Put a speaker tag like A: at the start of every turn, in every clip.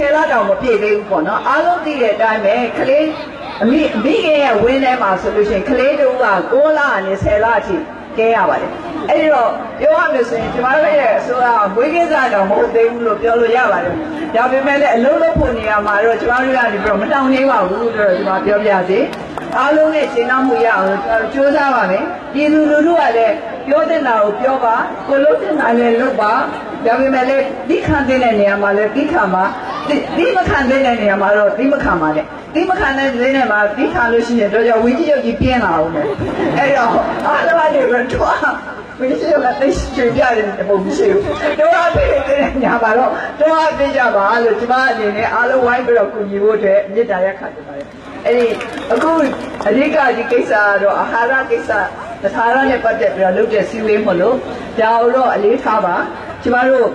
A: 10လတောင်မပြည့်သေးဘူးပေါ့နော်အားလုံးသိတဲ့အတိုင်းပဲကလေးအမိအမိခင်ရဲ့ဝင်းထဲမှာဆိုလို့ရှိရင်ကလေးတို့က6လနဲ့10လအထိကဲရပါတယ်အဲ့ဒီတော့ပြောရမယ်ဆိုရင်ကျမတို့ရဲ့အစိုးရကဝိကိစ္စတော့မဟုတ်သေးဘူးလို့ပြောလို့ရပါတယ်ဒါပေမဲ့လည်းအလုံးလုံးဖို့နေရာမှာတော့ကျမတို့ကနေပြီးတော့မတောင်းနေပါဘူးလို့တော့ကျမပြောပြစေအားလုံးနဲ့ရှင်းအောင်မှုရအောင်ကျွန်တော်စူးစမ်းပါမယ်ပြည်သူလူထုကလည်းပြောတဲ့နာကိုပြောပါကိုလို့တဲ့နာလည်းလုပ်ပါဒါပေမဲ့လည်းဒီခံတဲ့နေရာမှာလည်းဒီခံပါ ဒီမခံတဲ့နေရာမှာတော့ဒီမခံပါနဲ့ဒီမခံတဲ့နေရာမှာဒီခံလို့ရှိရင်တော့ကြောင့်ဝင်းကြီးရုပ်ကြီးပြင်းလာအောင်မယ်အဲ့တော့အားလုံးကနေတော့တော့ဝင်းကြီးရုပ်ကသိချွေပြတယ်ပုံမရှိဘူးတော့အဖေတဲ့ညာပါတော့တော့အဖေကြပါလို့ကျမအနေနဲ့အားလုံးဝိုင်းပြီးတော့ကူညီဖို့အတွက်မေတ္တာရက်ခတ်ပါတယ်အဲ့ဒီအခုအဓိကဒီကိစ္စကတော့အာဟာရကိစ္စတခါရနဲ့ပတ်သက်ပြီးတော့လုပ်တဲ့စီဝေးမလို့ဒါတော့အလေးထားပါကျမတို့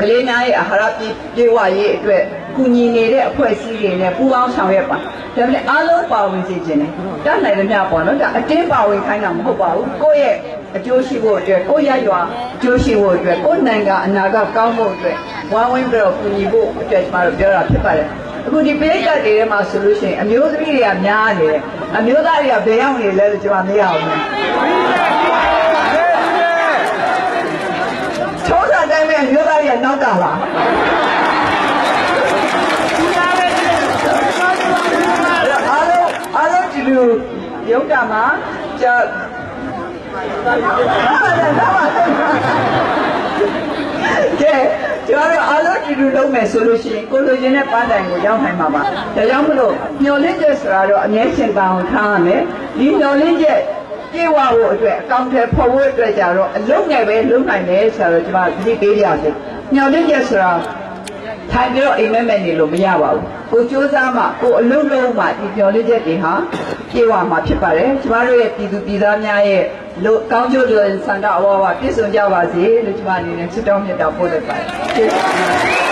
A: ကလေးများရဲ့အာဟာရပြည့်ပြည့်ဝရေးအတွက်ကူညီနေတဲ့အဖွဲ့အစည်းတွေနဲ့ပူးပေါင်းဆောင်ရွက်ပါဒါပေမဲ့အားလုံးပါဝင်စေချင်တယ်တတ်နိုင်သမျှပေါ့နော်ဒါအတင်းပါဝင်ခိုင်းတာမဟုတ်ပါဘူးကိုယ့်ရဲ့အကျိုးရှိဖို့အတွက်ကိုယ့်ရရွာအကျိုးရှိဖို့အတွက်ကိုယ့်နိုင်ငံအနာဂတ်ကောင်းဖို့အတွက်ဝိုင်းဝန်းပြီးတော့ကူညီဖို့အတွက်ကျမတို့ပြောတာဖြစ်ပါတယ်အခုဒီပိဋကတ်တွေထဲမှာဆိုလို့ရှိရင်အမျိုးသမီးတွေကများနေတယ်အမျိုးသားတွေကဘယ်ရောက်နေလဲလို့ကျွန်မမရအောင်ဘူးချောစားတိုင်းပဲ အမျိုးသားတွေကနောက်ကလာအားလုံးအားလုံးဒီလိုရုပ်တာမှာကြာကဲကျွန်တော်တို့အားလုံးဒီလိုလုပ်မယ်ဆိုလို့ရှိရင်ကိုလိုချင်တဲ့ပန်းတိုင်ကိုရောက်နိုင်မှာပါဒါကြောင့်မလို့မျော်လင့်ချက်ဆိုတာတော့အငြင်းရှင်ပအောင်ထားရမယ်ဒီမျော်လင့်ချက်ပြေဝဖို့အတွက်အကောင့်ထဲပေါ်ဖို့အတွက်ကြတော့အလုံးငယ်ပဲလုံးနိုင်တယ်ဆိုတော့ကျွန်မဒီပေးရစေ မျော်လင့်ချက်ဆိုတာထိုင်ပြီးတော့အိမ်မက်မက်နေလို့မရပါဘူးကိုစူးစမ်းမှကိုအလုံးလုံးမှဒီမျော်လင့်ချက်တွေဟာပြေဝမှာဖြစ်ပါတယ်ကျမတို့ရဲ့ပြည်သူပြည်သားများရဲ့လို့ကောင်းကျိုးတွေစန္ဒအဝဝပြည့်စုံကြပါစေလို့ကျမအနေနဲ့ဆုတောင်းမြတ်တာပို့လိုက်ပါတယ်